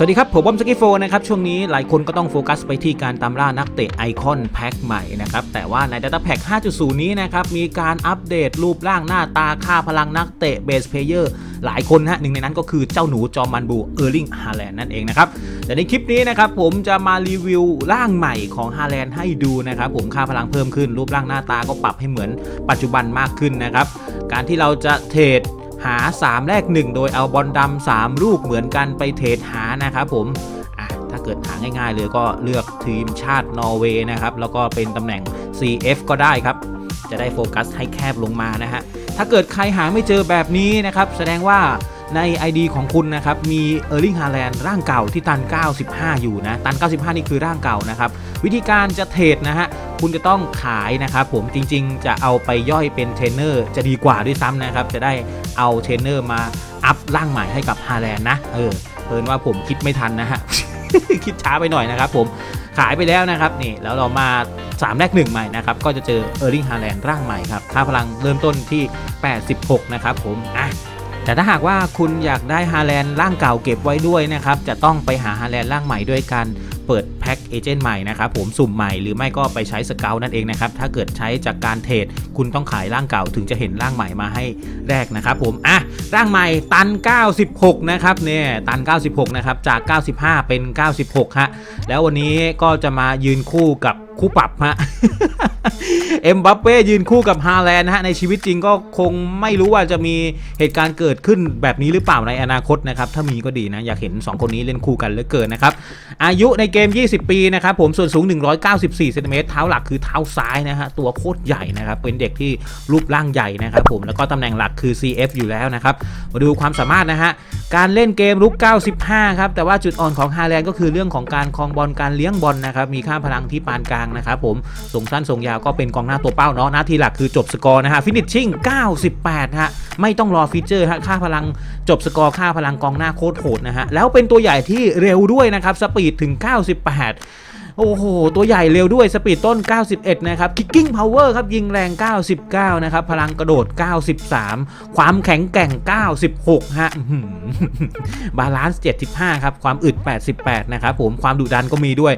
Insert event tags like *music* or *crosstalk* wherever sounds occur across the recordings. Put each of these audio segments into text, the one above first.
สวัสดีครับ ผมบอมสกิโฟนะครับ ช่วงนี้หลายคนก็ต้องโฟกัสไปที่การตามล่านักเตะไอคอนแพ็คใหม่นะครับ แต่ว่าใน Data Pack 5.0 นี้นะครับ มีการอัปเดตรูปร่างหน้าตาค่าพลังนักเตะเบสเพลเยอร์หลายคนฮะหนึ่งในนั้นก็คือเจ้าหนูจอมมันบูเออร์ลิงฮาแลนด์นั่นเองนะครับ แต่ในคลิปนี้นะครับผมจะมารีวิวร่างใหม่ของฮาแลนด์ให้ดูนะครับผมค่าพลังเพิ่มขึ้นรูปร่างหน้าตาก็ปรับให้เหมือนปัจจุบันมากขึ้นนะครับการที่เราจะเทรด หา 3แลก1 โดยเอาบอลดำ3ลูกเหมือนกันไปเทรดหานะครับผมถ้าเกิดหาง่ายๆเลยก็เลือกทีมชาตินอร์เวย์นะครับ แล้วก็เป็นตำแหน่ง CF ก็ได้ครับ จะได้โฟกัสให้แคบลงมานะฮะ ถ้าเกิดใครหาไม่เจอแบบนี้นะครับ แสดงว่าใน ID ของคุณนะครับ มีเออร์ลิงฮาแลนด์ร่างเก่าที่ตัน 95 อยู่นะ ตัน 95 นี่คือร่างเก่านะครับ วิธีการจะเทรดนะฮะคุณจะต้องขายนะครับผมจริงๆ จะเอาไปย่อยเป็นเทรนเนอร์จะดีกว่าด้วยซ้ำนะครับ จะได้เอาเทรนเนอร์มาอัพร่างใหม่ให้กับฮาแลนด์นะ เออเพิ่นว่าผมคิดไม่ทันนะฮะ คิดช้าไปหน่อยนะครับผมขายไปแล้วนะครับนี่แล้วเรามา 3 แรก1ใหม่นะครับ ก็จะเจอเออร์ลิงฮาแลนด์ร่างใหม่ครับค่าพลังเริ่มต้นที่ 86 นะครับผมอะแต่ถ้าหากว่าคุณอยากได้ฮาแลนด์ร่างเก่าเก็บไว้ด้วยนะครับ จะต้องไปหาฮาแลนด์ร่างใหม่ด้วยกัน เปิดแพ็กเอเจนต์ใหม่นะครับผมสุ่มใหม่หรือไม่ก็ไปใช้สเกลนั่นเองนะครับถ้าเกิดใช้จากการเทรดคุณต้องขายร่างเก่าถึงจะเห็นร่างใหม่มาให้แรกนะครับผมอะร่างใหม่ตัน 96 นะครับเนี่ยตัน 96 นะครับจาก 95 เป็น 96ฮะแล้ววันนี้ก็จะมายืนคู่กับ คู่ปรับฮะ เอ็มบัปเป้ยืนคู่กับฮาแลนด์นะฮะในชีวิตจริงก็คงไม่รู้ว่าจะมีเหตุการณ์เกิดขึ้นแบบนี้หรือเปล่าในอนาคตนะครับ ถ้ามีก็ดีนะ อยากเห็น 2 คนนี้เล่นคู่กันเหลือเกินนะครับ อายุในเกม 20 ปีนะครับ ผมส่วนสูง 194เซนติเมตรเท้าหลักคือเท้าซ้ายนะฮะตัวโคตรใหญ่นะครับ เป็นเด็กที่รูปร่างใหญ่นะครับผมแล้วก็ตำแหน่งหลักคือ CF อยู่แล้วนะครับมาดูความสามารถนะฮะ การเล่นเกมลุก 95 ครับ แต่ว่าจุดอ่อนของฮาแลนด์ก็คือเรื่องของการคลองบอลการเลี้ยงบอลนะครับ มีค่าพลังที่ปานกลางนะครับผม ส่งสั้นส่งยาวก็เป็นกองหน้าตัวเป้าเนาะหน้าที่หลักคือจบสกอร์นะฮะฟินิชชิ่ง 98 ฮะ ไม่ต้องรอฟีเจอร์ฮะ ค่าพลังจบสกอร์ค่าพลังกองหน้าโคตรโหดนะฮะ แล้วเป็นตัวใหญ่ที่เร็วด้วยนะครับ สปีดถึง 98 โอ้โห ตัวใหญ่เร็วด้วยสปีดต้น 91 นะครับคิกกิ้งพาวเวอร์ครับ ยิงแรง 99 นะครับ พลังกระโดด 93 ความแข็งแกร่ง 96 ฮะบาลานซ์ 75 ครับ ความอึด 88 นะครับผม ความดุดันก็มีด้วย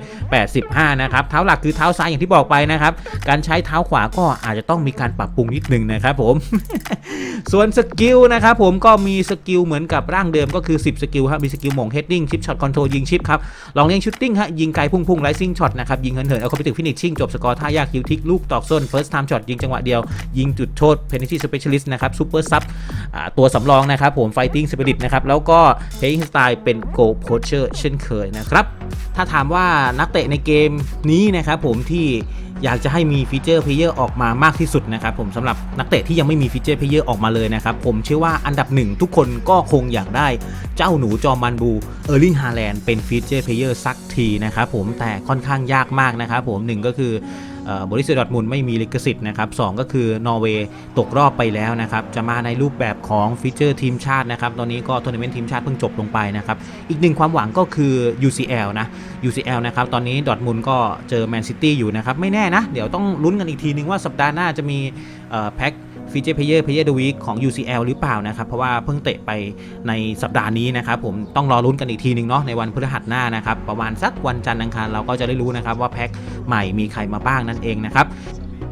85 นะครับ เท้าหลักคือเท้าซ้ายอย่างที่บอกไปนะครับ การใช้เท้าขวาก็อาจจะต้องมีการปรับปรุงนิดนึงนะครับผม ส่วนสกิลนะครับผมก็มีสกิลเหมือนกับร่างเดิมก็คือ 10 สกิลครับมีสกิลหม่งเฮดดิ้งชิปช็อตคอนโทรลยิงชิปครับ ลองเลี้ยงชูตติ้งฮะยิงไกลพุ่งพุ่งไลซิ่งช็อตนะครับยิงเหินเหินเอาเข้าไปถึงฟินิชชิ่งจบสกอร์ท่ายากคิวทิกลูกตอกส้นเฟิร์สไทม์ช็อตยิงจังหวะเดียว ยิงจุดโทษเพน a ี t y สเปเชียลิสต์นะครับซูเปอร์ซับตัวสำรองนะครับผมไฟติ้งสปิริตนะครับแล้วก็เพล y ิ n งสไตล์เป็นโกโคเชอร์เช่นเคยนะครับถ้าถามว่านักเตะในเกมนี้นะครับผมที่ อยากจะให้มีฟีเจอร์เพลเยอร์ออกมามากที่สุดนะครับผมสำหรับนักเตะที่ยังไม่มีฟีเจอร์เพลเยอร์ออกมาเลยนะครับผมเชื่อว่าอันดับหนึ่งทุกคนก็คงอยากได้เจ้าหนูจอมันบูเออร์ลิงฮาแลนด์เป็นฟีเจอร์เพลเยอร์สักทีนะครับผมแต่ค่อนข้างยากมากนะครับผมหนึ่งก็คือ บริษัทดอทมุนไม่มีลิขสิทธิ์นะครับสก็คือนอร์เวย์ตกรอบไปแล้วนะครับจะมาในรูปแบบของฟีเจอร์ทีมชาตินะครับตอนนี้ก็ทัวร์นาเมนต์ทีมชาติเพิ่งจบลงไปนะครับอีกหนึ่งความหวังก็คือ UCL นะ UCL นะครับตอนนี้ดอทมุนก็เจอแมนซิตี้อยู่นะครับไม่แน่นะ เดี๋ยวต้องลุ้นกันอีกทีนึงว่าสัปดาห์หน้าจะมีแพ็ค ฟีเจอร์เพเยอร์เพเยอร์เดวีคของ UCL หรือเปล่านะครับ เพราะว่าเพิ่งเตะไปในสัปดาห์นี้นะครับ ผมต้องรอลุ้นกันอีกทีนึงเนาะในวันพฤหัสหน้านะครับ ประมาณสักวันจันทร์อังคารเราก็จะได้รู้นะครับว่าแพ็คใหม่มีใครมาบ้างนั่นเองนะครับ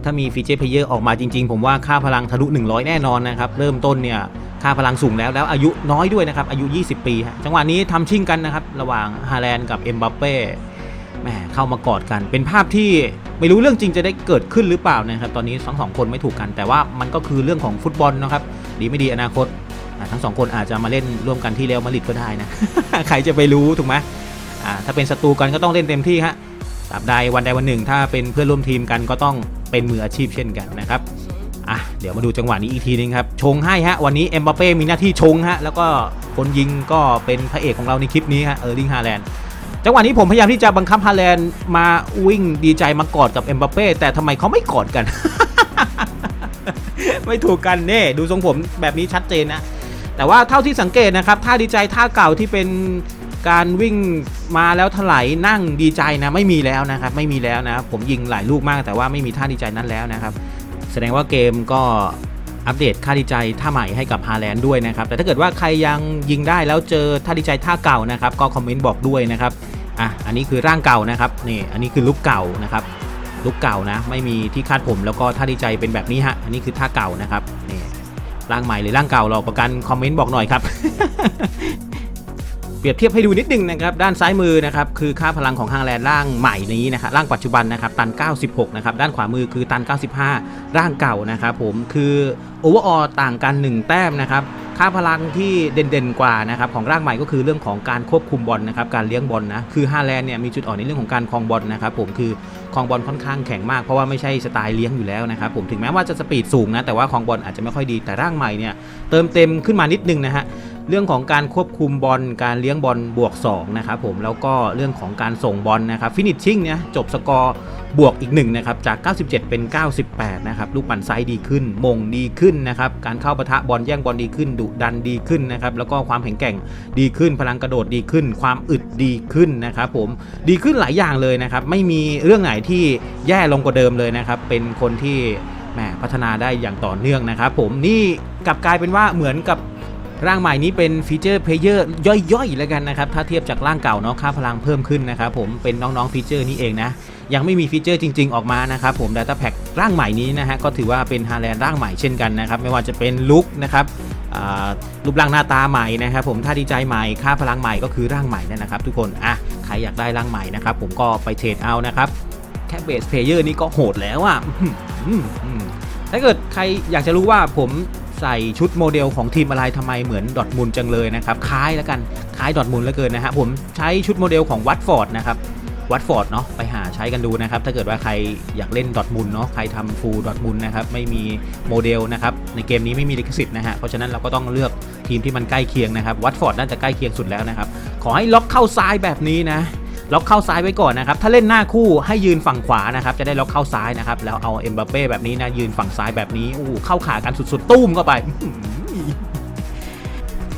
ถ้ามีฟีเจอร์เพเยอร์ออกมาจริงๆ ผมว่าค่าพลังทะลุ 100 แน่นอนนะครับ เริ่มต้นเนี่ยค่าพลังสูงแล้วแล้วอายุน้อยด้วยนะครับ อายุ 20 ปี จังหวะนี้ทำชิ่งกันนะครับ ระหว่างฮาแลนด์กับเอ็มบัปเป้ แหมเข้ามากอดกัน เป็นภาพที่ไม่รู้เรื่องจริงจะได้เกิดขึ้นหรือเปล่านะครับตอนนี้ทั้งสองคนไม่ถูกกัน แต่ว่ามันก็คือเรื่องของฟุตบอลนะครับดีไม่ดีอนาคตทั้งสองคนอาจจะมาเล่นร่วมกันที่เรอัลมาดริดก็ได้นะใครจะไปรู้ถูกไหมถ้าเป็นศัตรูกันก็ต้องเล่นเต็มที่ฮะตราบใดวันใดวันหนึ่ง ถ้าเป็นเพื่อนร่วมทีมกันก็ต้องเป็นมืออาชีพเช่นกันนะครับอะเดี๋ยวมาดูจังหวะนี้อีกทีนึงครับชงให้ฮะวันนี้เอ็มบัปเป้มีหน้าที่ชงฮะแล้วก็คนยิงก็เป็นพระเอกของเราในคลิปนี้ฮะเออร์ลิงฮาแลนด์ จังหวะนี้ผมพยายามที่จะบังคับฮาแลนด์มาวิ่งดีใจมากอดกับเอ็มบัปเป้แต่ทำไมเขาไม่กอดกัน ไม่ถูกกันเน่ดูทรงผมแบบนี้ชัดเจนนะ แต่ว่าเท่าที่สังเกตนะครับท่าดีใจท่าเก่าที่เป็นการวิ่งมาแล้วถลายนั่งดีใจนะไม่มีแล้วนะครับไม่มีแล้วนะผมยิงหลายลูกมากแต่ว่าไม่มีท่าดีใจนั้นแล้วนะครับ แสดงว่าเกมก็อัปเดตค่าดีใจท่าใหม่ให้กับฮาแลนด์ด้วยนะครับ แต่ถ้าเกิดว่าใครยังยิงได้แล้วเจอท่าดีใจท่าเก่านะครับ ก็คอมเมนต์บอกด้วยนะครับ อะอันนี้คือร่างเก่านะครับนี่อันนี้คือลุกเก่านะครับลุกเก่านะไม่มีที่คาดผมแล้วก็ท่าดีใจเป็นแบบนี้ฮะอันนี้คือท่าเก่านะครับนี่ร่างใหม่หรือร่างเก่าเราประกันคอมเมนต์บอกหน่อยครับ เปรียบเทียบให้ดูนิดนึงนะครับด้านซ้ายมือนะครับคือค่าพลังของฮางแลนด์ร่างใหม่นี้นะครับร่างปัจจุบันนะครับตัน 96 นะครับด้านขวามือคือตัน 95 ร่างเก่านะครับผมคือโอเวอร์ออต่างกัน 1 แต้มนะครับค่าพลังที่เด่นๆกว่านะครับของร่างใหม่ก็คือเรื่องของการควบคุมบอลนะครับการเลี้ยงบอลนะคือฮาแลนด์เนี่ยมีจุดอ่อนในเรื่องของการคลองบอลนะครับผมคือคลองบอลค่อนข้างแข็งมากเพราะว่าไม่ใช่สไตล์เลี้ยงอยู่แล้วนะครับผมถึงแม้ว่าจะสปีดสูงนะแต่ว่าคลองบอลอาจจะไม่ค่อยดีแต่ร่างใหม่เนี่ยเติมเต็มขึ้นมานิดนึงนะฮะ เรื่องของการควบคุมบอลการเลี้ยงบอลบวก2นะครับผมแล้วก็เรื่องของการส่งบอลนะครับฟินิชชิ่งเนี่ยจบสกอร์บวกอีก1นะครับจาก 97 เป็น 98 นะครับลูกปั่นไซด์ดีขึ้น มงดีขึ้นนะครับการเข้าปะทะบอลแย่งบอลดีขึ้นดุดันดีขึ้นนะครับแล้วก็ความแข็งแกร่งดีขึ้น พลังกระโดดดีขึ้น ความอึดดีขึ้นนะครับผมดีขึ้นหลายอย่างเลยนะครับไม่มีเรื่องไหนที่แย่ลงกว่าเดิมเลยนะครับเป็นคนที่แหมพัฒนาได้อย่างต่อเนื่องนะครับผมนี่กลับกลายเป็นว่าเหมือนกับ ร่างใหม่นี้เป็นฟีเจอร์เพลเยอร์ย่อยๆ แล้วกันนะครับ ถ้าเทียบจากร่างเก่าเนาะค่าพลังเพิ่มขึ้นนะครับผมเป็นน้องๆฟีเจอร์นี้เองนะ ยังไม่มีฟีเจอร์จริง ๆ ออกมานะครับผม Data Pack ร่างใหม่นี้นะฮะก็ถือว่าเป็นฮาแลนด์ร่างใหม่เช่นกันนะครับ ไม่ว่าจะเป็นลุคนะครับรูปร่างหน้าตาใหม่นะครับผมท่าดีใจใหม่ค่าพลังใหม่ก็คือร่างใหม่นั่นนะครับ ทุกคนอะใครอยากได้ร่างใหม่นะครับผมก็ไปเทรดเอานะครับแค่เบสเพลเยอร์นี่ก็โหดแล้วอะถ้าเกิดใครอยากจะรู้ว่าผม ใส่ชุดโมเดลของทีมอะไรทำไมเหมือนดอทมุนจังเลยนะครับคล้ายแล้วกันคล้ายดอทมุนเหลือเกินนะฮะผมใช้ชุดโมเดลของวัตฟอร์ดนะครับวัตฟอร์ดเนาะไปหาใช้กันดูนะครับ ถ้าเกิดว่าใครอยากเล่นดอทมุนเนาะใครทำฟูลดอทมุนนะครับ ไม่มีโมเดลนะครับ ในเกมนี้ไม่มีลิขสิทธิ์นะฮะ เพราะฉะนั้นเราก็ต้องเลือกทีมที่มันใกล้เคียงนะครับ วัตฟอร์ดน่าจะใกล้เคียงสุดแล้วนะครับ ขอให้ล็อกเข้าซ้ายแบบนี้นะ ล็อกเข้าซ้ายไว้ก่อนนะครับ ถ้าเล่นหน้าคู่ให้ยืนฝั่งขวานะครับ จะได้ล็อกเข้าซ้ายนะครับ แล้วเอาเอ็มบัปเป้แบบนี้นะ ยืนฝั่งซ้ายแบบนี้ โอ้เข้าขากันสุดๆ ตุ้มเข้าไป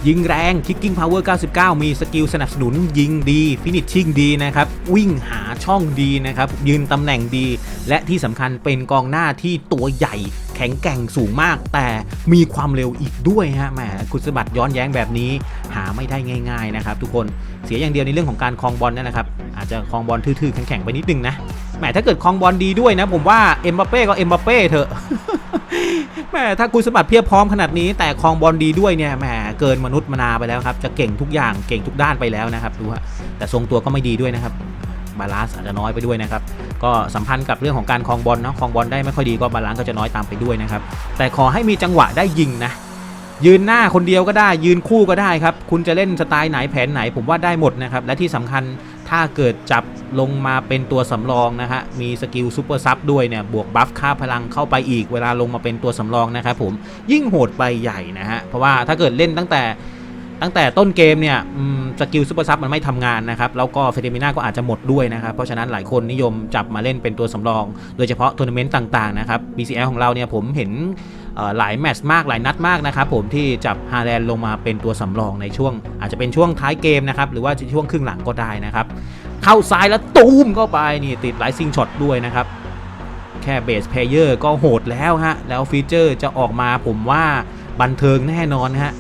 ยิงแรง Kicking Power 99 มีสกิลสนับสนุนยิงดี ฟินิชชิ่งดีนะครับ วิ่งหาช่องดีนะครับ ยืนตำแหน่งดี และที่สำคัญเป็นกองหน้าที่ตัวใหญ่แข็งแกร่งสูงมาก แต่มีความเร็วอีกด้วยฮะแหมคุณสมบัติย้อนแย้งแบบนี้ หาไม่ได้ง่าย ๆ นะครับ ทุกคนเสียอย่างเดียวในเรื่องของการคลองบอลนั่นนะครับ อาจจะคลองบอลทื่อๆแข็งๆไปนิดนึงนะแหมถ้าเกิดคลองบอลดีด้วยนะ ผมว่าเอ็มบัปเป้ก็เอ็มบัปเป้เถอะแหมถ้าคุณสมบัติเพียบพร้อมขนาดนี้ แต่คลองบอลดีด้วยเนี่ยแหมเกินมนุษย์มนาไปแล้วครับ จะเก่งทุกอย่างเก่งทุกด้านไปแล้วนะครับดูฮะแต่ทรงตัวก็ไม่ดีด้วยนะครับบาลานซ์อาจจะน้อยไปด้วยนะครับก็สัมพันธ์กับเรื่องของการคลองบอลเนาะคลองบอลได้ไม่ค่อยดีก็บาลานซ์ก็จะน้อยตามไปด้วยนะครับแต่ขอให้มีจังหวะได้ยิงนะยืนหน้าคนเดียวก็ได้ยืนคู่ก็ได้ครับ คุณจะเล่นสไตล์ไหนแผนไหนผมว่าได้หมดนะครับ และที่สำคัญ ถ้าเกิดจับลงมาเป็นตัวสำรองนะฮะ มีสกิลซูเปอร์ซับด้วยเนี่ย บวกบัฟค่าพลังเข้าไปอีก เวลาลงมาเป็นตัวสำรองนะครับผม ยิ่งโหดไปใหญ่นะฮะ เพราะว่าถ้าเกิดเล่นตั้งแต่ ตั้งแต่ต้นเกมเนี่ยสกิลซูเปอร์ซับมันไม่ทำงานนะครับ แล้วก็เฟเดมิน่าก็อาจจะหมดด้วยนะครับ เพราะฉะนั้นหลายคนนิยมจับมาเล่นเป็นตัวสำรอง โดยเฉพาะทัวร์นาเมนต์ต่างๆนะครับ BCL ของเราเนี่ยผมเห็นหลายแมตช์มากหลายนัดมากนะครับผมที่จับฮาแลนด์ลงมาเป็นตัวสำรองในช่วง อาจจะเป็นช่วงท้ายเกมนะครับ หรือว่าช่วงครึ่งหลังก็ได้นะครับ เข้าซ้ายแล้วตูมเข้าไปนี่ติดหลายซิงช็อตด้วยนะครับแค่เบสเพลเยอร์ก็โหดแล้วฮะแล้วฟีเจอร์จะออกมาผมว่าบันเทิงแน่นอนฮะ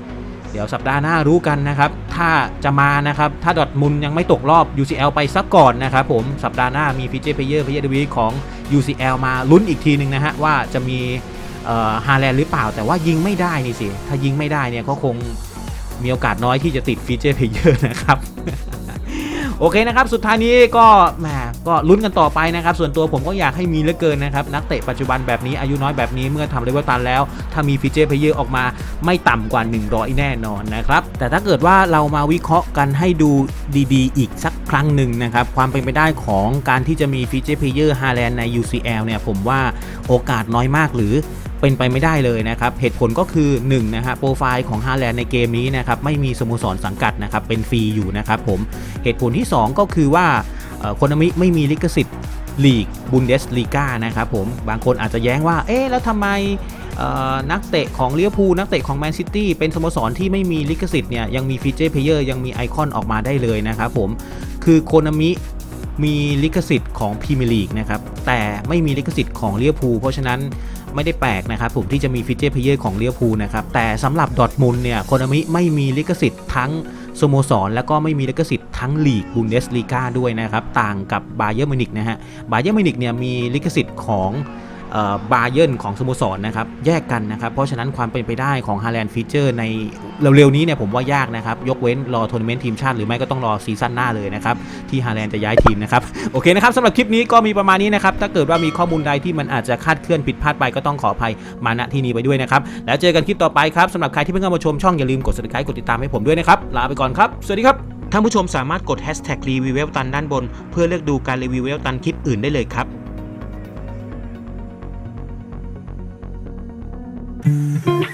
เดี๋ยวสัปดาห์หน้ารู้กันนะครับ ถ้าจะมานะครับ ถ้าดอทมุนยังไม่ตกรอบ UCL ไปซักก่อนนะครับผม สัปดาห์หน้ามีฟีเจอร์เพลเยอร์เพลเยอร์ดวีของ UCL มาลุ้นอีกทีหนึ่งนะฮะว่าจะมีฮาแลนด์หรือเปล่า แต่ว่ายิงไม่ได้นี่สิ ถ้ายิงไม่ได้เนี่ยก็คงมีโอกาสน้อยที่จะติดฟีเจอร์เพลเยอร์นะครับ โอเคนะครับสุดท้ายนี้ก็แหมก็ลุ้นกันต่อไปนะครับส่วนตัวผมก็อยากให้มีเหลือเกินนะครับนักเตะปัจจุบันแบบนี้อายุน้อยแบบนี้เมื่อทำเลเวลตันแล้ว ถ้ามีฟีเจอร์เพเยอร์ออกมาไม่ต่ำกว่า 100 แน่นอนนะครับแต่ถ้าเกิดว่าเรามาวิเคราะห์กันให้ดูดีๆ อีกสักครั้งหนึ่งนะครับความเป็นไปได้ของการที่จะมีฟีเจอร์เพเยอร์ฮาแลนด์ใน UCL เนี่ยผมว่าโอกาสน้อยมากหรือ เป็นไปไม่ได้เลยนะครับเหตุผลก็คือ1นะฮะโปรไฟล์ของฮาแลนด์ในเกมนี้นะครับไม่มีสโมสรสังกัดนะครับเป็นฟรีอยู่นะครับผมเหตุผลที่ 2 ก็คือว่าโคนามิไม่มีลิขสิทธิ์ลีกบุนเดสลีกานะครับผมบางคนอาจจะแย้งว่าเอ๊ะแล้วทำไมนักเตะของเลียวพูนักเตะของแมนซิตี้เป็นสโมสรที่ไม่มีลิขสิทธิ์เนี่ยยังมีฟีเจอร์เพลเยอร์ยังมีไอคอนออกมาได้เลยนะครับผมคือโคนามิมีลิขสิทธิ์ของพรีเมียร์ลีกนะครับแต่ไม่มีลิขสิทธิ์ของเลียวพูเพราะฉะนั้น ไม่ได้แปลกนะครับผมที่จะมีฟิเจอร์เพเยอร์ของเลียวพูลนะครับแต่สำหรับดอทมุลเนี่ยโคนามิไม่มีลิขสิทธิ์ทั้งสโมสรแล้วก็ไม่มีลิขสิทธิ์ทั้งลีกบุนเดสลีกาด้วยนะครับต่างกับบาเยอร์มิวนิกนะฮะบาเยอร์มิวนิกเนี่ยมีลิขสิทธิ์ของ บาเยอร์ของสโมสรนะครับแยกกันนะครับ เพราะฉะนั้นความเป็นไปได้ของฮาแลนด์ฟีเจอร์ในเร็วๆนี้เนี่ยผมว่ายากนะครับ ยกเว้นรอทัวร์นาเมนต์ทีมชาติหรือไม่ก็ต้องรอซีซั่นหน้าเลยนะครับ ที่ฮาแลนด์จะย้ายทีมนะครับ โอเคนะครับสำหรับคลิปนี้ก็มีประมาณนี้นะครับ ถ้าเกิดว่ามีข้อมูลใดที่มันอาจจะคาดเคลื่อนผิดพลาดไปก็ต้องขออภัยมาณที่นี้ไปด้วยนะครับแล้วเจอกันคลิปต่อไปครับสำหรับใครที่เพิ่งเข้ามาชมช่องอย่าลืมกด subscribe กดติดตามให้ผมด้วยนะครับลาไปก่อนครับสวัสดีครับท่านผู้ชมสามารถกด hashtag รีวิวเวลตันด้านบน เพื่อเลือกดูการรีวิวเวลตันคลิปอื่นได้เลยครับ Thank *laughs* you.